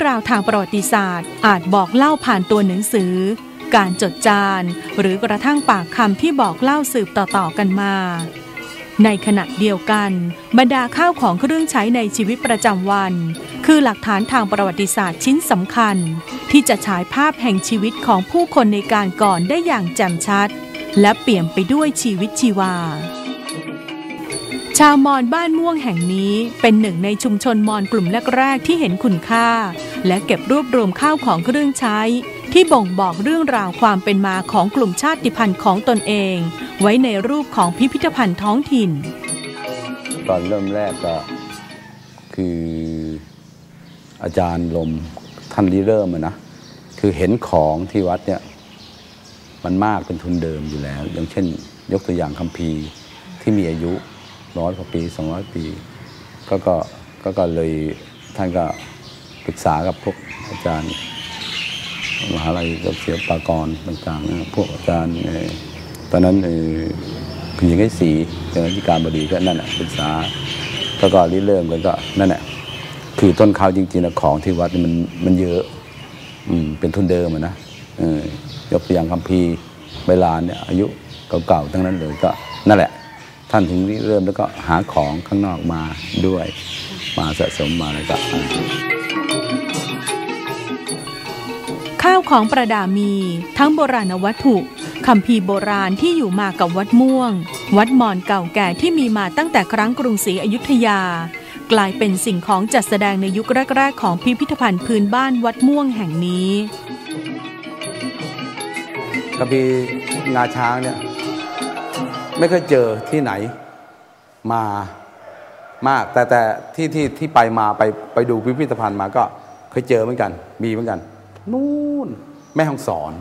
รื่องราวทางประวัติศาสตร์ อาจบอกเล่าผ่านตัวหนังสือ การจดจานหรือกระทั่งปากคำที่บอกเล่าสืบต่อๆกันมา ในขณะเดียวกันบรรดาข้าวของเครื่องใช้ในชีวิตประจำวัน คือหลักฐานทางประวัติศาสตร์ชิ้นสำคัญ ที่จะฉายภาพแห่งชีวิตของผู้คนในการก่อนได้อย่างแจ่มชัด และเปี่ยมไปด้วยชีวิตชีวาชาวมอญบ้านม่วงแห่งนี้เป็นหนึ่งในชุมชนมอญกลุ่มแรกๆที่เห็นคุณค่า และเก็บรวบรวมข้าวของเครื่องใช้ ที่บ่งบอกเรื่องราวความเป็นมาของกลุ่มชาติพันธุ์ของตนเอง ไว้ในรูปของพิพิธภัณฑ์ท้องถิ่น ตอนเริ่มแรกก็คืออาจารย์ลมท่านริเริ่มนะคือเห็นของที่วัดเนี่ยมันมากเป็นทุนเดิมอยู่แล้ว อย่างเช่น ยกตัวอย่างคัมภีร์ที่มีอายุร้อยกว่าปีสองร้อยปี ก็ก็ก็เลยท่านก็ ปรึกษากับพวกอาจารย์มหาลัยกับเสียปากรต่างๆ พวกอาจารย์เอ่อตอนนั้นเอ่อคุณหญิงไอ้ศรีเป็นอธิการบดีก็นั่นแหละปรึกษาแล้วก็ริเริ่มกันก็นั่นแหละคือต้นข้าวจริงๆนะของที่วัดมันมันเยอะ อืมเป็นทุนเดิมอะนะเออยกตัวอย่างคัมภีร์ใบลานเนี่ยอายุเก่าๆทั้งนั้นเลยก็นั่นแหละ ท่านถึงริเริ่มแล้วก็หาของข้างนอกมาด้วย มาสะสมมาแล้วก็ ข้าวของประดามี ทั้งโบราณวัตถุคัมภีโบราณที่อยู่มากับวัดม่วง วัดมอญเก่าแก่ที่มีมาตั้งแต่ครั้งกรุงศรีอยุธยา กลายเป็นสิ่งของจัดแสดงในยุคแรก ๆ ของพิพิธภัณฑ์พื้นบ้านวัดม่วงแห่งนี้กระบีงาช้างเนี่ยไม่เคยเจอที่ไหนมามาก แต่แต่ที่ที่ที่ไปมาไปไปดูพิพิธภัณฑ์มาก็เคยเจอเหมือนกัน มีเหมือนกัน นู่นแม่ห้องสอน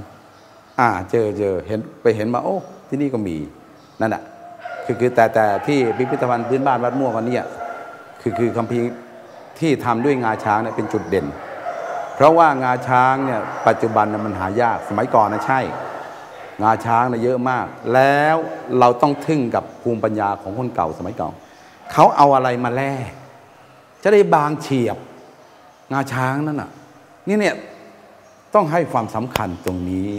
อ่าเจอเจอเห็นไปเห็นมาโอ้ที่นี่ก็มีนั่นแหะคือคือแต่แต่ที่พิพิธภัณฑ์พื้นบ้านวัดม่วงวันนี้คือคือคัมภีร์ที่ทำด้วยงาช้างเนี่ยเป็นจุดเด่น เพราะว่างาช้างเนี่ยปัจจุบันมันหายากสมัยก่อนนะใช่ งาช้างเนะเยอะมาก แล้วเราต้องทึ่งกับภูมิปัญญาของคนเก่าสมัยเก่าเขาเอาอะไรมาแลกจะได้บางเฉียบงาช้างนั่นน่ะนี่เนี่ย ต้องให้ความสำคัญตรงนี้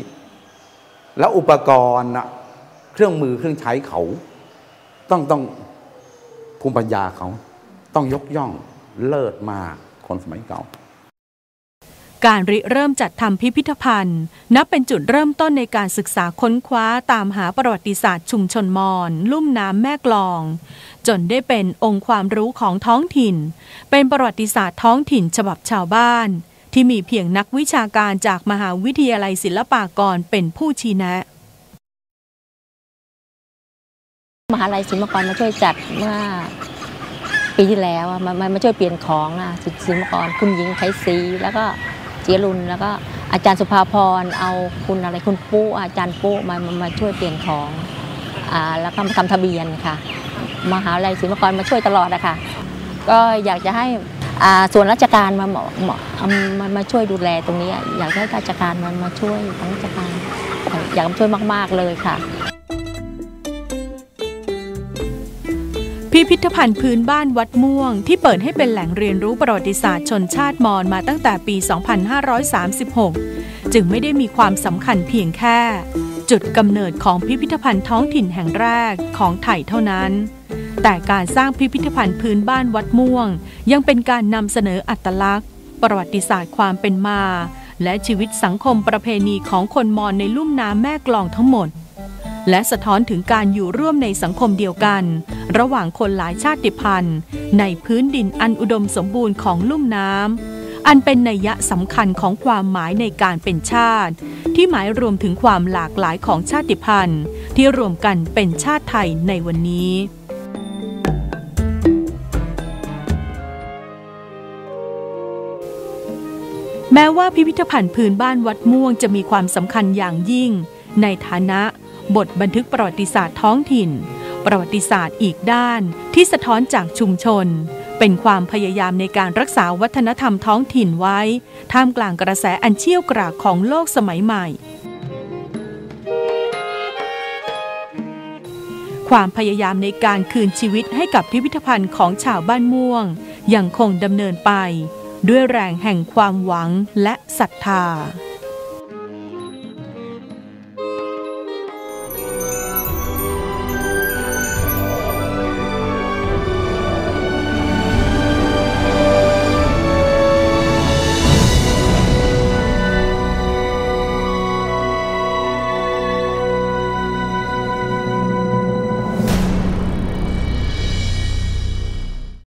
แล้วอุปกรณ์นะเครื่องมือเครื่องใช้เขา ต้องต้องภูมิปัญญาเขา ต้องยกย่องเลิศมากคนสมัยเก่า การริเริ่มจัดทำพิพิธภัณฑ์ นับเป็นจุดเริ่มต้นในการศึกษาค้นคว้าตามหาประวัติศาสตร์ชุมชนมอญลุ่มน้ำแม่กลอง จนได้เป็นองค์ความรู้ของท้องถิ่น เป็นประวัติศาสตร์ท้องถิ่นฉบับชาวบ้าน ที่มีเพียงนักวิชาการจากมหาวิทยาลัยศิลปากรเป็นผู้ชี้แนะ มหาลัยศิลปากรมาช่วยจัดเมื่อปีที่แล้วมามามาช่วยเปลี่ยนของอะศิศิลปากรคุณหญิงไขศรีแล้วก็เจียรุนแล้วก็อาจารย์สุภาพรเอาคุณอะไรคุณปุ๊อาจารย์ปุ๊มามามาช่วยเปลี่ยนของอ่าแล้วก็ทำทะเบียนค่ะ มหาลัยศิลปากรมาช่วยตลอดอะค่ะก็อยากจะให้ ส่วนราชการมาเหมาะเหมาะเอามาช่วยดูแลตรงนี้อยากให้ราชการมันมาช่วยทางราชการ อยากช่วยมาก ๆ เลยค่ะ พิพิธภัณฑ์พื้นบ้านวัดม่วง ที่เปิดให้เป็นแหล่งเรียนรู้ประวัติศาสตร์ชนชาติมอญมาตั้งแต่ปี 2536 จึงไม่ได้มีความสำคัญเพียงแค่ จุดกำเนิดของพิพิธภัณฑ์ท้องถิ่นแห่งแรกของไทยเท่านั้น แต่การสร้างพิพิธภัณฑ์พื้นบ้านวัดม่วง ยังเป็นการนำเสนออัตลักษณ์ ประวัติศาสตร์ความเป็นมา และชีวิตสังคมประเพณีของคนมอญในลุ่มน้ำแม่กลองทั้งหมด และสะท้อนถึงการอยู่ร่วมในสังคมเดียวกัน ระหว่างคนหลายชาติพันธุ์ ในพื้นดินอันอุดมสมบูรณ์ของลุ่มน้ำอันเป็นนัยสำคัญของความหมายในการเป็นชาติ ที่หมายรวมถึงความหลากหลายของชาติพันธุ์ ที่รวมกันเป็นชาติไทยในวันนี้ ม้ว่าพิพิธภัณฑ์พื้นบ้านวัดม่วงจะมีความสำคัญอย่างยิ่ง ในฐานะ บทบันทึกประวัติศาสตร์ท้องถิ่น ประวัติศาสตร์อีกด้านที่สะท้อนจากชุมชน เป็นความพยายามในการรักษาวัฒนธรรมท้องถิ่นไว้ ท่ามกลางกระแสอันเชี่ยวกรากของโลกสมัยใหม่ความพยายามในการคืนชีวิตให้กับพิพิธภัณฑ์ของชาวบ้านม่วง ยังคงดำเนินไป ด้วยแรงแห่งความหวังและศรัทธา